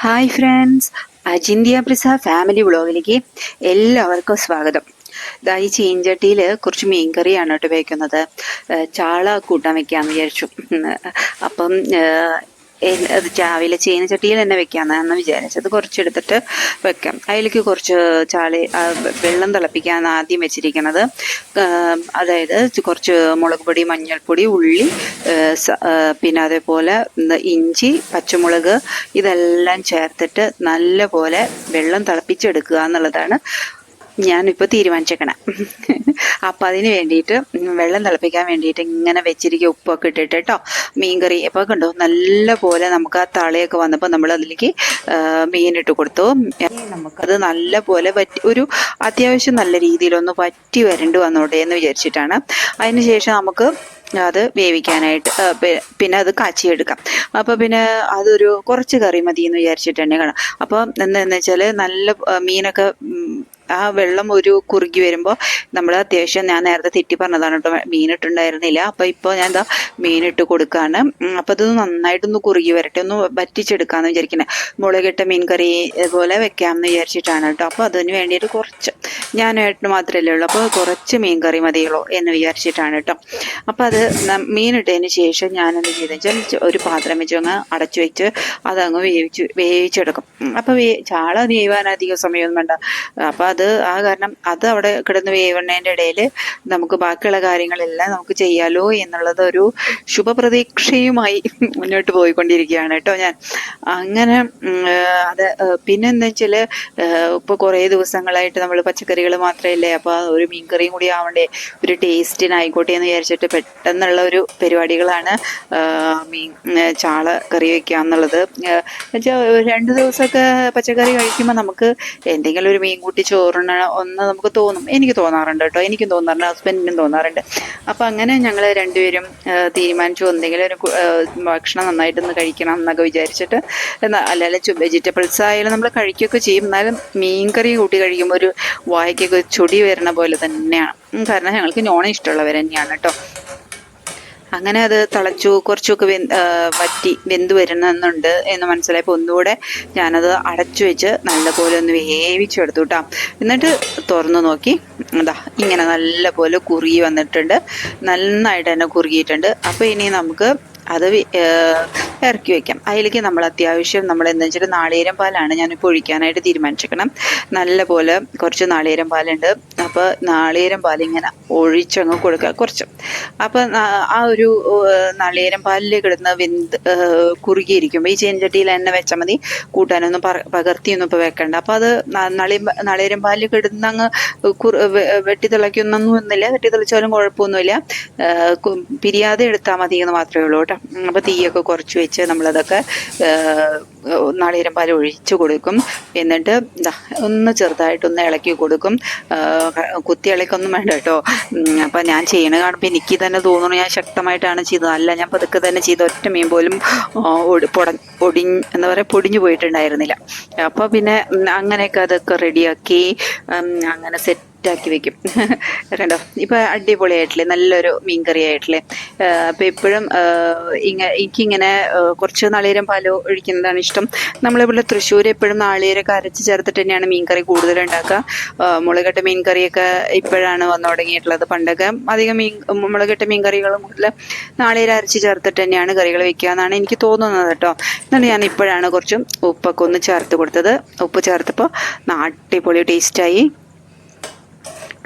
Hi friends അജിന്ത്യ പ്രിസ family വ്ളോഗിലേക്ക് എല്ലാവർക്കും സ്വാഗതം. ഇതാ ഈ ചീഞ്ചട്ടിയിൽ കുറച്ച് മീൻകറിയാണ് കേട്ടോ വയ്ക്കുന്നത് ചാള കൂട്ടാൻ വെക്കാമെന്ന് വിചാരിച്ചു. അപ്പം അത് രാവിലെ ചീനച്ചട്ടിയിൽ തന്നെ വെക്കാമെന്നാണ് വിചാരിച്ചത്. കുറച്ചെടുത്തിട്ട് വെക്കാം. അതിലേക്ക് കുറച്ച് ചാളി വെള്ളം തിളപ്പിക്കാൻ ആദ്യം വെച്ചിരിക്കുന്നത് അതായത് കുറച്ച് മുളക് പൊടി മഞ്ഞൾപ്പൊടി ഉള്ളി പിന്നെ അതേപോലെ ഇഞ്ചി പച്ചമുളക് ഇതെല്ലാം ചേർത്തിട്ട് നല്ല പോലെ വെള്ളം തിളപ്പിച്ചെടുക്കുക എന്നുള്ളതാണ് ഞാനിപ്പോൾ തീരുമാനിച്ചേക്കണം. അപ്പം അതിന് വേണ്ടിയിട്ട് വെള്ളം തിളപ്പിക്കാൻ വേണ്ടിയിട്ട് ഇങ്ങനെ വെച്ചിരിക്കുക ഉപ്പൊക്കെ ഇട്ടിട്ട് കേട്ടോ മീൻകറി ഇപ്പോൾ കണ്ടോ? നല്ല പോലെ നമുക്ക് ആ തളയൊക്കെ വന്നപ്പോൾ നമ്മൾ അതിലേക്ക് മീനിട്ട് കൊടുത്തു. നമുക്കത് നല്ല പോലെ പറ്റി ഒരു അത്യാവശ്യം നല്ല രീതിയിലൊന്ന് പറ്റി വരണ്ടു വന്നോട്ടെ എന്ന് വിചാരിച്ചിട്ടാണ്. അതിന് ശേഷം നമുക്ക് അത് വേവിക്കാനായിട്ട് പിന്നെ അത് കാച്ചിയെടുക്കാം. അപ്പോൾ പിന്നെ അതൊരു കുറച്ച് കറി മതി എന്ന് വിചാരിച്ചിട്ട് തന്നെ കാണാം. അപ്പോൾ എന്താണെന്ന് വെച്ചാൽ നല്ല മീനൊക്കെ ആ വെള്ളം ഒരു കുറുകി വരുമ്പോൾ നമ്മൾ അത്യാവശ്യം ഞാൻ നേരത്തെ തെറ്റി പറഞ്ഞതാണ് കേട്ടോ മീനിട്ടുണ്ടായിരുന്നില്ല. അപ്പോൾ ഇപ്പോൾ ഞാൻ എന്താ മീനിട്ട് കൊടുക്കുകയാണ് അപ്പോൾ അത് നന്നായിട്ടൊന്ന് കുറുകി വരട്ടെ ഒന്ന് വറ്റിച്ചെടുക്കാമെന്ന് വിചാരിക്കുന്നത് മുളകിട്ട മീൻ കറി പോലെ വെക്കാമെന്ന് വിചാരിച്ചിട്ടാണ് കേട്ടോ. അപ്പോൾ അതിന് വേണ്ടിയിട്ട് കുറച്ച് ഞാൻ ഏട്ടന് മാത്രമല്ലേ ഉള്ളൂ അപ്പോൾ കുറച്ച് മീൻ കറി മതിയുള്ളൂ എന്ന് വിചാരിച്ചിട്ടാണ് കേട്ടോ. അപ്പോൾ അത് മീനിട്ടതിന് ശേഷം ഞാനെന്ത് ചെയ്തെന്ന് വെച്ചാൽ ഒരു പാത്രം വെച്ച് അങ്ങ് അടച്ചു വെച്ച് അതങ്ങ് വേവിച്ച് വേവിച്ചെടുക്കും. അപ്പൊ അപ്പോൾ ചാള വേവാൻ അധികം സമയമൊന്നും വേണ്ട. അപ്പോൾ അത് ആ കാരണം അത് അവിടെ കിടന്ന് വേവണേന്റെ ഇടയിൽ നമുക്ക് ബാക്കിയുള്ള കാര്യങ്ങളെല്ലാം നമുക്ക് ചെയ്യാലോ എന്നുള്ളത് ഒരു ശുഭപ്രതീക്ഷയുമായി മുന്നോട്ട് പോയിക്കൊണ്ടിരിക്കുകയാണ് കേട്ടോ ഞാൻ. അങ്ങനെ അത് പിന്നെ എന്താ വെച്ചാൽ ഇപ്പോൾ കുറേ ദിവസങ്ങളായിട്ട് നമ്മൾ പച്ചക്കറികൾ മാത്രമല്ലേ അപ്പോൾ ഒരു മീൻകറിയും കൂടി ആവണ്ടേ ഒരു ടേസ്റ്റിനായിക്കോട്ടെ എന്ന് വിചാരിച്ചിട്ട് പെട്ടെന്നുള്ള ഒരു പരിപാടികളാണ് മീൻ ചാള കറി വയ്ക്കുക എന്നുള്ളത്. വെച്ചാൽ രണ്ട് ദിവസമൊക്കെ പച്ചക്കറി കഴിക്കുമ്പോൾ നമുക്ക് എന്തെങ്കിലും ഒരു മീൻ ചോറിന് ഒന്ന് നമുക്ക് തോന്നും. എനിക്ക് തോന്നാറുണ്ട് കേട്ടോ. എനിക്കും തോന്നാറുണ്ട്. ഹസ്ബൻഡിനും തോന്നാറുണ്ട്. അപ്പം അങ്ങനെ ഞങ്ങൾ രണ്ടുപേരും തീരുമാനിച്ചു. എന്തെങ്കിലും ഒരു ഭക്ഷണം നന്നായിട്ടൊന്ന് കഴിക്കണം എന്നൊക്കെ വിചാരിച്ചിട്ട് അല്ലാതെ വെജിറ്റബിൾസ് ആയാലും നമ്മൾ കഴിക്കുകയൊക്കെ ചെയ്യും. എന്നാലും മീൻ കറി കൂട്ടി കഴിക്കുമ്പോൾ ഒരു വായ്ക്കൊക്കെ ചൊടി വരുന്ന പോലെ തന്നെയാണ്. കാരണം ഞങ്ങൾക്ക് നോൺ ഇഷ്ടമുള്ളവർ തന്നെയാണ് കേട്ടോ. അങ്ങനെ അത് തിളച്ചു കുറച്ചൊക്കെ ആ, വറ്റി വെന്ത് വരുന്നുണ്ട് എന്ന് മനസ്സിലായപ്പോൾ ഒന്നുകൂടെ ഞാനത് അടച്ചു വെച്ച് നല്ലപോലെ ഒന്ന് വേവിച്ചെടുത്തു കേട്ടോ എന്നിട്ട് തുറന്നു നോക്കി. എന്താ ഇങ്ങനെ നല്ലപോലെ കുറുകി വന്നിട്ടുണ്ട്. നന്നായിട്ട് തന്നെ കുറുകിയിട്ടുണ്ട്. അപ്പോൾ ഇനി നമുക്ക് അത് വി- ഇറക്കി വെക്കാം. അതിലേക്ക് നമ്മൾ അത്യാവശ്യം നമ്മൾ എന്താ വെച്ചിട്ട് നാളികേരം പാലാണ് ഞാനിപ്പോൾ ഒഴിക്കാനായിട്ട് തീരുമാനിച്ചേക്കണം. നല്ല പോലെ കുറച്ച് നാളികേരം പാലുണ്ട്. അപ്പോൾ നാളികേരം പാൽ ഇങ്ങനെ ഒഴിച്ചങ്ങ് കൊടുക്കുക കുറച്ച്. അപ്പം ആ ഒരു നാളികേരം പാലിൽ കിടന്ന് വെന്ത് കുറുകിയിരിക്കുമ്പോൾ ഈ ചേഞ്ചട്ടിയിൽ എണ്ണ വെച്ചാൽ മതി. കൂട്ടാനൊന്നും പകർത്തിയൊന്നും ഇപ്പോൾ വെക്കണ്ട. അപ്പോൾ അത് നളി നാളികേരം പാലിൽ കിടന്നങ്ങ് കുറു ഒന്നുമില്ല വെട്ടി വെട്ടി തിളച്ചാലും കുഴപ്പമൊന്നുമില്ല. പിരിയാതെ എടുത്താൽ മതി എന്ന് മാത്രമേ ഉള്ളൂ കേട്ടോ. അപ്പോൾ തീയൊക്കെ കുറച്ച് വെച്ച് നമ്മളതൊക്കെ നാളികേരം പാൽ ഒഴിച്ചു കൊടുക്കും. എന്നിട്ട് ഒന്ന് ചെറുതായിട്ടൊന്ന് ഇളക്കി കൊടുക്കും. കുത്തി ഇളക്കൊന്നും വേണ്ട കേട്ടോ. അപ്പം ഞാൻ ചെയ്യണ കാണുമ്പോൾ എനിക്ക് തന്നെ തോന്നുന്നു ഞാൻ ശക്തമായിട്ടാണ് ചെയ്തത്. അല്ല ഞാൻ പതുക്കെ തന്നെ ചെയ്ത ഒറ്റ മീൻ പോലും പൊട- പൊടിഞ്ഞ് എന്താ പറയുക പൊടിഞ്ഞു പോയിട്ടുണ്ടായിരുന്നില്ല. അപ്പോൾ പിന്നെ അങ്ങനെയൊക്കെ അതൊക്കെ റെഡിയാക്കി അങ്ങനെ അങ്ങനെ സെറ്റാക്കി വെക്കും. കണ്ടോ? ഇപ്പം അടിപൊളിയായിട്ടില്ലേ? നല്ലൊരു മീൻ കറി ആയിട്ടില്ലേ അപ്പം എപ്പോഴും ഇങ്ങ എനിക്കിങ്ങനെ കുറച്ച് നാളികേരം പാലോ ഒഴിക്കുന്നതാണ് ഇഷ്ടം. നമ്മളിവിടെ തൃശ്ശൂർ എപ്പോഴും നാളികേരൊക്കെ അരച്ച് ചേർത്തിട്ട് തന്നെയാണ് മീൻകറി കൂടുതൽ ഉണ്ടാക്കുക മുളകട്ട മീൻകറിയൊക്കെ മീൻ കറിയൊക്കെ ഇപ്പോഴാണ് വന്നു തുടങ്ങിയിട്ടുള്ളത്. പണ്ടൊക്കെ അധികം മീൻ മുളകിട്ട മീൻകറികളും കൂടുതൽ നാളികേരം അരച്ച് ചേർത്തിട്ട് തന്നെയാണ് കറികൾ വെക്കുക എന്നാണ് എനിക്ക് തോന്നുന്നത് കേട്ടോ. എന്നിട്ട് ഞാൻ ഇപ്പോഴാണ് കുറച്ചും ഉപ്പൊക്കെ ഒന്ന് ചേർത്ത് കൊടുത്തത്. ഉപ്പ് ചേർത്തപ്പോൾ അടിപൊളി ടേസ്റ്റായി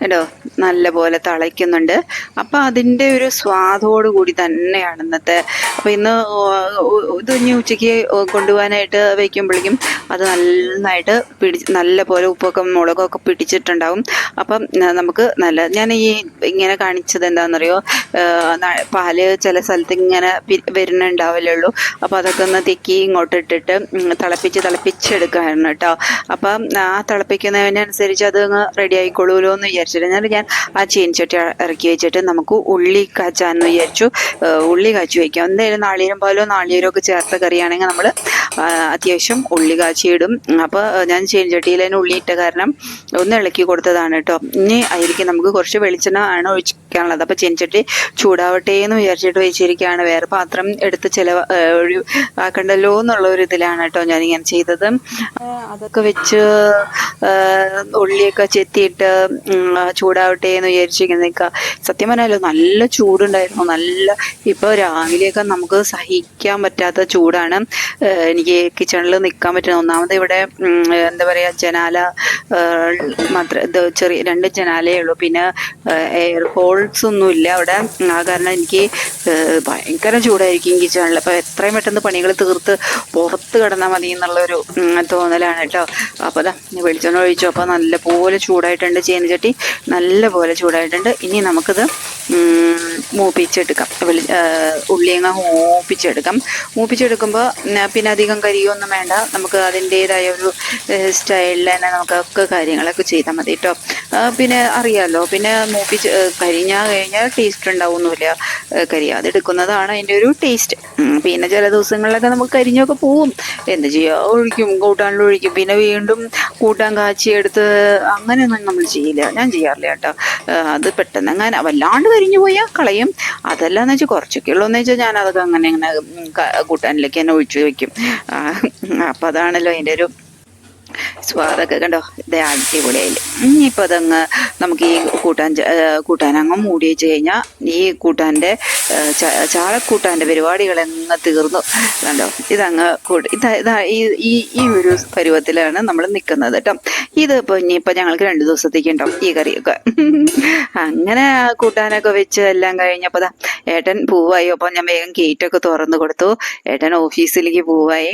കേട്ടോ നല്ല പോലെ തിളയ്ക്കുന്നുണ്ട്. അപ്പൊ അതിന്റെ ഒരു സ്വാദോട് കൂടി തന്നെയാണ് ഇന്നത്തെ അപ്പം ഇന്ന് ഇത് ഇനി ഉച്ചയ്ക്ക് കൊണ്ടുപോകാനായിട്ട് വയ്ക്കുമ്പോഴേക്കും അത് നന്നായിട്ട് പിടിച്ച് നല്ല പോലെ ഉപ്പൊക്കെ മുളകൊക്കെ പിടിച്ചിട്ടുണ്ടാവും. അപ്പം നമുക്ക് നല്ല ഞാൻ ഈ ഇങ്ങനെ കാണിച്ചത് എന്താണെന്നറിയോ? പാൽ ചില സ്ഥലത്ത് ഇങ്ങനെ വരുന്നുണ്ടാവില്ലുള്ളൂ അപ്പം അപ്പോൾ അതൊക്കെ ഒന്ന് തെക്കി ഇങ്ങോട്ട് ഇട്ടിട്ട് തിളപ്പിച്ച് തിളപ്പിച്ചെടുക്കുകയാണ് കേട്ടോ. അപ്പം ആ തിളപ്പിക്കുന്നതിനനുസരിച്ച് അത് അങ്ങ് റെഡി ആയിക്കൊള്ളൂലോ എന്ന് വിചാരിച്ചിട്ട് ഞാൻ ഞാൻ ആ ചീനച്ചട്ടി ഇറക്കി വെച്ചിട്ട് നമുക്ക് ഉള്ളി കാച്ചാന്ന് വിചാരിച്ചു. ഉള്ളി കാച്ചു വയ്ക്കാം എന്താ എന്തായാലും നാളികേരം പാലോ നാളികേരോ ഒക്കെ ചേർത്ത കറിയാണെങ്കിൽ നമ്മൾ അത്യാവശ്യം ഉള്ളി കാച്ചിയിടും അപ്പോൾ ഞാൻ ചേഞ്ചട്ടിയിൽ തന്നെ ഉള്ളി ഇട്ട കാരണം ഒന്ന് ഇളക്കി കൊടുത്തതാണ് കേട്ടോ. ഇനി ആയിരിക്കും നമുക്ക് കുറച്ച് വെളിച്ചെണ്ണ ആണ് ഒഴിക്കാനുള്ളത്. അപ്പോൾ ചേഞ്ചട്ടി ചൂടാവട്ടെ എന്ന് വിചാരിച്ചിട്ട് വെച്ചിരിക്കുകയാണ്. വേറെ പാത്രം എടുത്ത് ചിലവ് ആക്കണ്ടല്ലോ എന്നുള്ള ഒരു ഇതിലാണ് കേട്ടോ ഞാനിങ്ങനെ ചെയ്തത്. അതൊക്കെ വെച്ച് ഉള്ളിയൊക്കെ ചെത്തിയിട്ട് ചൂടാവട്ടെ എന്ന് വിചാരിച്ചിരിക്കുന്ന സത്യം പറഞ്ഞാലോ നല്ല ചൂടുണ്ടായിരുന്നു. നല്ല ഇപ്പോൾ രാവിലെയൊക്കെ നമുക്ക് സഹിക്കാൻ പറ്റാത്ത ചൂടാണ്. എനിക്ക് കിച്ചണിൽ നിൽക്കാൻ പറ്റുന്ന ഒന്നാമത് ഇവിടെ എന്താ പറയുക ജനാല മാത്രം ഇത് ചെറിയ രണ്ട് ജനാലയേ ഉള്ളൂ. പിന്നെ എയർ ഹോൾസ് ഒന്നുമില്ല അവിടെ. ആ കാരണം എനിക്ക് ഭയങ്കര ചൂടായിരിക്കും കിച്ചണിൽ. അപ്പോൾ എത്രയും പെട്ടെന്ന് പണികൾ തീർത്ത് പുറത്ത് കിടന്നാൽ മതി എന്നുള്ളൊരു തോന്നലാണ് കേട്ടോ. അപ്പോൾ അതാ വെളിച്ചെണ്ണ ഒഴിച്ചു. അപ്പോൾ നല്ല പോലെ ചൂടായിട്ടുണ്ട് ചേനച്ചട്ടി. നല്ല പോലെ ചൂടായിട്ടുണ്ട്. ഇനി നമുക്കിത് മൂപ്പിച്ചെടുക്കാം. വെളി ഉള്ളിയങ്ങ മൂപ്പിച്ചെടുക്കാം. മൂപ്പിച്ചെടുക്കുമ്പോൾ പിന്നെ അധികം കരിയൊന്നും വേണ്ട. നമുക്ക് അതിന്റേതായ ഒരു സ്റ്റൈലിൽ തന്നെ നമുക്കൊക്കെ കാര്യങ്ങളൊക്കെ ചെയ്താൽ മതി കേട്ടോ പിന്നെ അറിയാമല്ലോ പിന്നെ മൂപ്പി കരിഞ്ഞാൽ കഴിഞ്ഞാൽ ടേസ്റ്റ് ഉണ്ടാവുന്നില്ല. കരി കരിയാതെ എടുക്കുന്നതാണ് അതിന്റെ ഒരു ടേസ്റ്റ് പിന്നെ ചില ദിവസങ്ങളിലൊക്കെ നമുക്ക് കരിഞ്ഞൊക്കെ പോവും. എന്ത് ചെയ്യുക ഒഴിക്കും കൂട്ടാനിൽ ഒഴിക്കും. പിന്നെ വീണ്ടും കൂട്ടാൻ കാച്ചിയെടുത്ത് അങ്ങനെയൊന്നും നമ്മൾ ചെയ്യില്ല. ഞാൻ ചെയ്യാറില്ല കേട്ടോ. അത് പെട്ടെന്ന് അങ്ങനെ വല്ലാണ്ട് കരിഞ്ഞു പോയാൽ കളയും. അതല്ലാന്ന് വെച്ചാൽ കുറച്ചൊക്കെ ഉള്ളൂ എന്ന് വെച്ചാൽ ഞാൻ അതൊക്കെ അങ്ങനെ ക- കൂട്ടാനിലേക്ക് തന്നെ ഒഴിച്ചു വെക്കും. അപ്പം അതാണല്ലോ അതിന്റെ ഒരു സ്വാദൊക്കെ കണ്ടോ? ഇത് അടിപൊളിയായില്ലേ ഇനിയിപ്പോൾ അതങ്ങ് നമുക്ക് ഈ കൂട്ടാൻ കൂട്ടാൻ അങ്ങ് മൂടി വെച്ച് കഴിഞ്ഞാൽ ഈ കൂട്ടാന്റെ ചാളക്കൂട്ടാന്റെ പരിപാടികളങ്ങ് തീർന്നു. കണ്ടോ? ഇതങ്ങ് ഇതാ ഈ ഈ ഒരു പരുവത്തിലാണ് നമ്മൾ നിൽക്കുന്നത് കേട്ടോ. ഇത് ഇപ്പോൾ ഇനിയിപ്പോൾ ഞങ്ങൾക്ക് രണ്ട് ദിവസത്തേക്ക് ഉണ്ടോ ഈ കറിയൊക്കെ. അങ്ങനെ കൂട്ടാനൊക്കെ വെച്ച് എല്ലാം കഴിഞ്ഞപ്പോൾ ദാ ഏട്ടൻ പൂവായി. ഞാൻ വേഗം ഗേറ്റൊക്കെ തുറന്നു കൊടുത്തു. ഏട്ടൻ ഓഫീസിലേക്ക് പൂവായി.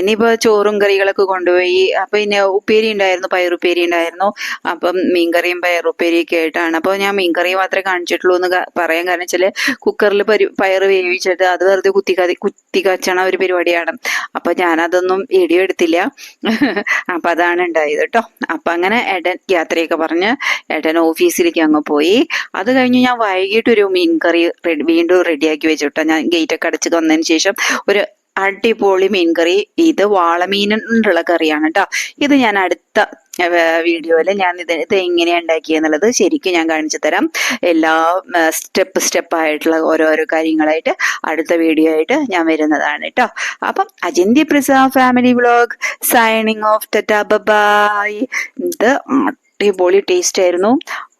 ഇനിയിപ്പോൾ ചോറും കറികളൊക്കെ കൊണ്ടുപോയി. അപ്പം ഇനി ഉപ്പേരി ഉണ്ടായിരുന്നു പയറുപ്പേരി ഉണ്ടായിരുന്നു. അപ്പം മീൻകറിയും പയറുപ്പേരിയൊക്കെ ആയിട്ടാണ്. അപ്പോൾ ഞാൻ മീൻകറി മാത്രമേ കാണിച്ചിട്ടുള്ളൂ എന്ന് പറയാൻ കാരണം വെച്ചാൽ കുക്കറിൽ പരി പയർ വേവിച്ചിട്ട് അത് വെറുതെ കുത്തി കതി കുത്തി കച്ചണ ഒരു പരിപാടിയാണ്. അപ്പൊ ഞാനതൊന്നും വീഡിയോ എടുത്തില്ല. അപ്പൊ അതാണ് ഉണ്ടായത് കേട്ടോ അപ്പൊ അങ്ങനെ എടൻ യാത്രയൊക്കെ പറഞ്ഞ് എടൻ ഓഫീസിലേക്ക് അങ്ങ് പോയി. അത് കഴിഞ്ഞ് ഞാൻ വൈകിട്ട് ഒരു മീൻ കറി റെഡി വീണ്ടും റെഡിയാക്കി വെച്ചിട്ടോ ഞാൻ ഗേറ്റൊക്കെ അടച്ച് തന്നതിന് ശേഷം ഒരു അടിപൊളി മീൻകറി. ഇത് വാളമീനുള്ള കറിയാണ് കേട്ടോ ഇത് ഞാൻ അടുത്ത വീഡിയോയിൽ ഞാൻ ഇത് ഇത് എങ്ങനെയാണ് ഉണ്ടാക്കിയെന്നുള്ളത് ശരിക്കും ഞാൻ കാണിച്ചു തരാം. എല്ലാ സ്റ്റെപ്പ് സ്റ്റെപ്പ് ആയിട്ടുള്ള ഓരോരോ കാര്യങ്ങളായിട്ട് അടുത്ത വീഡിയോ ആയിട്ട് ഞാൻ വരുന്നതാണ് കേട്ടോ അപ്പം അജിന്ത്യ പ്രസ family vlog signing off tata bye. ഇത് അടിപൊളി ടേസ്റ്റ് ആയിരുന്നു.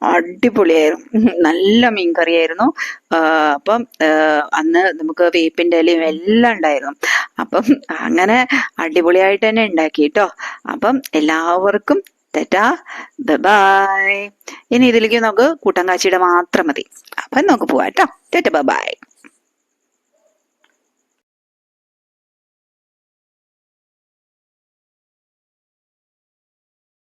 അടിപൊളിയായിരുന്നു. നല്ല മീൻ കറിയായിരുന്നു അപ്പം അന്ന് നമുക്ക് വേപ്പിന്റെ ഇലയും എല്ലാം ഉണ്ടായിരുന്നു. അപ്പം അങ്ങനെ അടിപൊളിയായിട്ട് തന്നെ ഉണ്ടാക്കി കേട്ടോ അപ്പം എല്ലാവർക്കും തെറ്റാ ബൈ ഇനി ഇതിലേക്ക് നമുക്ക് കൂട്ടം കാച്ചിയുടെ മാത്രം മതി. അപ്പം നമുക്ക് പോവാം കേട്ടോ തെറ്റ ബൈ